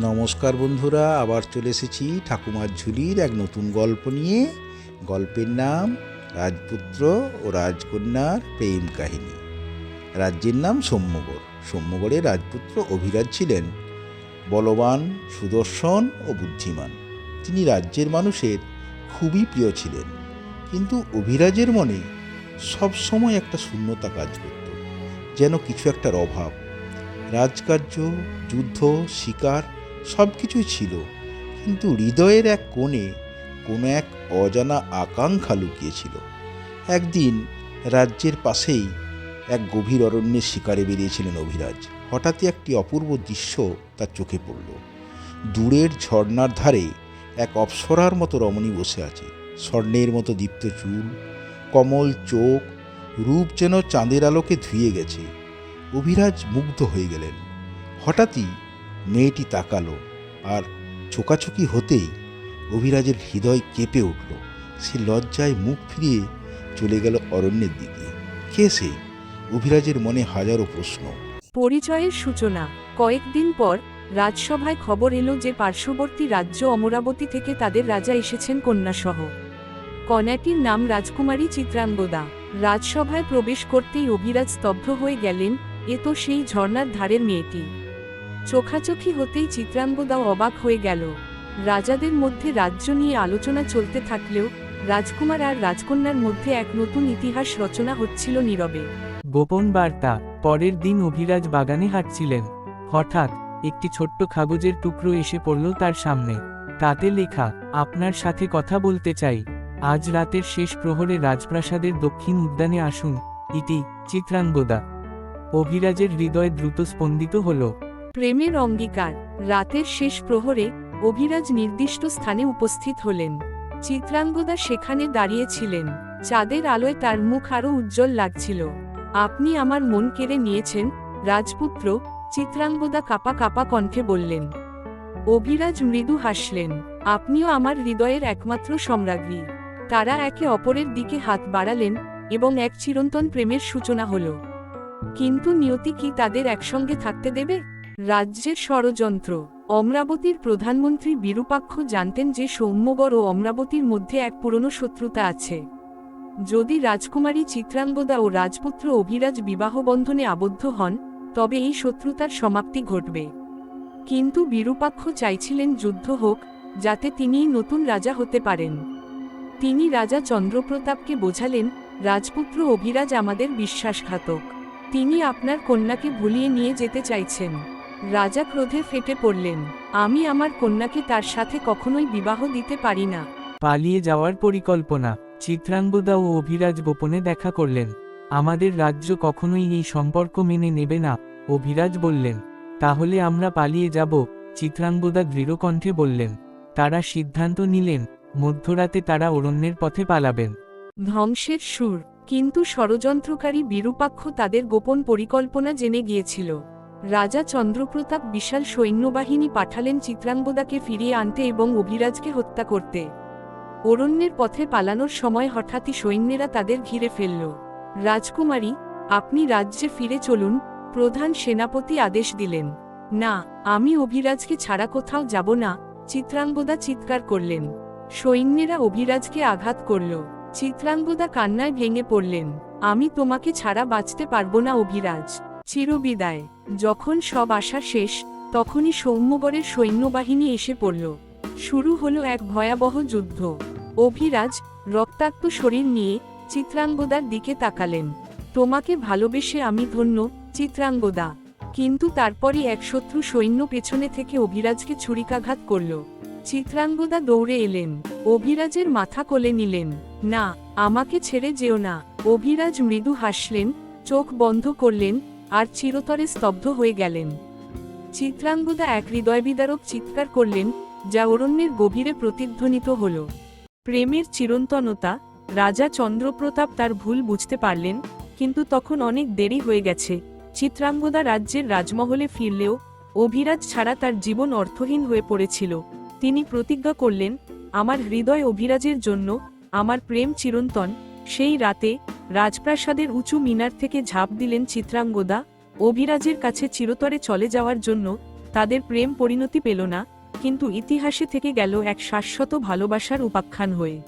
নমস্কার বন্ধুরা, আবার চলে এসেছি ঠাকুমার ঝুলির এক নতুন গল্প নিয়ে। গল্পের নাম রাজপুত্র ও রাজকন্যার প্রেম কাহিনী। রাজ্যের নাম সৌম্যগড়। সৌম্যগড়ে রাজপুত্র অভিরাজ ছিলেন বলবান, সুদর্শন ও বুদ্ধিমান। তিনি রাজ্যের মানুষের খুবই প্রিয় ছিলেন। কিন্তু অভিরাজের মনে সবসময় একটা শূন্যতা কাজ করত, যেন কিছু একটার অভাব। রাজকার্য, যুদ্ধ, শিকার সব কিছুই ছিল। কিন্তু হৃদয়ের এক কোণে কোনো এক অজানা আকাঙ্ক্ষা লুকিয়েছিল। একদিন রাজ্যের পাশেই এক গভীর অরণ্যের শিকারে বেরিয়েছিলেন অভিরাজ। হঠাৎই একটি অপূর্ব দৃশ্য তার চোখে পড়ল। দূরের ঝর্ণার ধারে এক অপ্সরার মতো রমণী বসে আছে। স্বর্ণের মতো দীপ্ত চুল, কমল চোখ, রূপ যেন চাঁদের আলোকে ধুয়ে গেছে। অভিরাজ মুগ্ধ হয়ে গেলেন। হঠাৎই মেয়েটি তাকালো আর চোকাচুকি হতেই অভিরাজের হৃদয় কেঁপে উঠল। সে লজ্জায় মুখ ফিরিয়ে চলে গেল অরণ্যের দিকে। কে সে? অভিরাজের মনে হাজারো প্রশ্ন। পরিচয়ের সূচনা। কয়েকদিন পর রাজসভায় খবর এলো যে পার্শ্ববর্তী রাজ্য অমরাবতী থেকে তাদের রাজা এসেছেন কন্যাসহ। কন্যাটির নাম রাজকুমারী চিত্রাঙ্গদা। রাজসভায় প্রবেশ করতেই অভিরাজ স্তব্ধ হয়ে গেলেন, এ তো সেই ঝর্ণার ধারের মেয়েটি। চোখাচোখি হতেই চিত্রাঙ্গদাও অবাক হয়ে গেল। রাজাদের মধ্যে রাজ্য নিয়ে আলোচনা চলতে থাকলেও রাজকুমার আর রাজকন্যার মধ্যে এক নতুন ইতিহাস রচনা হচ্ছিল নীরবে। গোপন বার্তা, পরের দিন অভিরাজ বাগানে হাঁটছিলেন। হঠাৎ, একটি ছোট্ট কাগজের টুকরো এসে পড়ল তার সামনে। তাতে লেখা, আপনার সাথে কথা বলতে চাই। আজ রাতের শেষ প্রহরে রাজপ্রাসাদের দক্ষিণ উদ্যানে আসুন। ইতি, চিত্রাঙ্গদা। অভিরাজের হৃদয় দ্রুত স্পন্দিত হল। প্রেমের অঙ্গীকার। রাতের শেষ প্রহরে অভিরাজ নির্দিষ্ট স্থানে উপস্থিত হলেন। চিত্রাঙ্গদা সেখানে দাঁড়িয়েছিলেন। চাঁদের আলোয় তার মুখ আরও উজ্জ্বল লাগছিল। আপনি আমার মন কেড়ে নিয়েছেন, রাজপুত্র, চিত্রাঙ্গদা কাপা কাপা কণ্ঠে বললেন। অভিরাজ মৃদু হাসলেন। আপনিও আমার হৃদয়ের একমাত্র সম্রাজ্ঞী। তারা একে অপরের দিকে হাত বাড়ালেন এবং এক চিরন্তন প্রেমের সূচনা হল। কিন্তু নিয়তি কি তাদের একসঙ্গে থাকতে দেবে? রাজ্যের ষড়যন্ত্র। অমরাবতীর প্রধানমন্ত্রী বিরূপাক্ষ জানতেন যে সৌম্যগড় ও অমরাবতীর মধ্যে এক পুরনো শত্রুতা আছে। যদি রাজকুমারী চিত্রাঙ্গদা ও রাজপুত্র অভিরাজ বিবাহবন্ধনে আবদ্ধ হন, তবে এই শত্রুতার সমাপ্তি ঘটবে। কিন্তু বিরূপাক্ষ চাইছিলেন যুদ্ধ হোক, যাতে তিনিই নতুন রাজা হতে পারেন। তিনি রাজা চন্দ্রপ্রতাপকে বোঝালেন, রাজপুত্র অভিরাজ আমাদের বিশ্বাসঘাতক। তিনি আপনার কন্যাকে ভুলিয়ে নিয়ে যেতে চাইছেন। রাজা ক্রোধে ফেটে পড়লেন। আমি আমার কন্যাকে তার সাথে কখনোই বিবাহ দিতে পারি না। পালিয়ে যাওয়ার পরিকল্পনা চিত্রাঙ্গদা ও অভিরাজ গোপনে দেখা করলেন। আমাদের রাজ্য কখনোই এই সম্পর্ক মেনে নেবে না অভিরাজ বললেন। তাহলে আমরা পালিয়ে যাব চিত্রাঙ্গদা দৃঢ়কণ্ঠে বললেন। তারা সিদ্ধান্ত নিলেন মধ্যরাতে তারা অরণ্যের পথে পালাবেন। ধ্বংসের সুর কিন্তু ষড়যন্ত্রকারী বিরূপাক্ষ তাদের গোপন পরিকল্পনা জেনে গিয়েছিল। রাজা চন্দ্রপ্রতাপ বিশাল সৈন্যবাহিনী পাঠালেন চিত্রাঙ্গদাকে ফিরিয়ে আনতে এবং অভিরাজকে হত্যা করতে। অরণ্যের পথে পালানোর সময় হঠাৎই সৈন্যেরা তাদের ঘিরে ফেলল। রাজকুমারী, আপনি রাজ্যে ফিরে চলুন, প্রধান সেনাপতি আদেশ দিলেন। না, আমি অভিরাজকে ছাড়া কোথাও যাব না, চিত্রাঙ্গদা চিৎকার করলেন। সৈন্যেরা অভিরাজকে আঘাত করল। চিত্রাঙ্গদা কান্নায় ভেঙে পড়লেন। আমি তোমাকে ছাড়া বাঁচতে পারব না অভিরাজ। চিরবিদায়। যখন সব আশা শেষ, তখনই সৌম্যগড়ের সৈন্যবাহিনী এসে পড়ল। শুরু হলো এক ভয়াবহ যুদ্ধ। অভিরাজ, রক্তাক্ত শরীর নিয়ে চিত্রাঙ্গদার দিকে তাকালেন। তোমাকে ভালোবেসে আমি ধন্য, চিত্রাঙ্গদা। কিন্তু তারপরই এক শত্রু সৈন্য পেছনে থেকে অভিরাজকে ছুরিকাঘাত করল। চিত্রাঙ্গদা দৌড়ে এলেন। অভিরাজের মাথা কোলে নিলেন। না, আমাকে ছেড়ে যেও না। অভিরাজ মৃদু হাসলেন, চোখ বন্ধ করলেন আর চিরতরে স্তব্ধ হয়ে গেলেন। চিত্রাঙ্গদা এক হৃদয়বিদারক চিৎকার করলেন, যা অরণ্যের গভীরে প্রতিধ্বনিত হল। প্রেমের চিরন্তনতা, রাজা চন্দ্রপ্রতাপ তার ভুল বুঝতে পারলেন, কিন্তু তখন অনেক দেরি হয়ে গেছে। চিত্রাঙ্গদা রাজ্যের রাজমহলে ফিরলেও, অভিরাজ ছাড়া তার জীবন অর্থহীন হয়ে পড়েছিল। তিনি প্রতিজ্ঞা করলেন, আমার হৃদয় অভিরাজের জন্য, আমার প্রেম চিরন্তন সেই রাতে রাজপ্রাসাদের উঁচু মিনার থেকে ঝাঁপ দিলেন চিত্রাঙ্গদা। অভিরাজের কাছে চিরতরে চলে যাওয়ার জন্য তাদের প্রেম পরিণতি পেল না, কিন্তু ইতিহাসে থেকে গেল এক শাশ্বত ভালোবাসার উপাখ্যান হয়ে।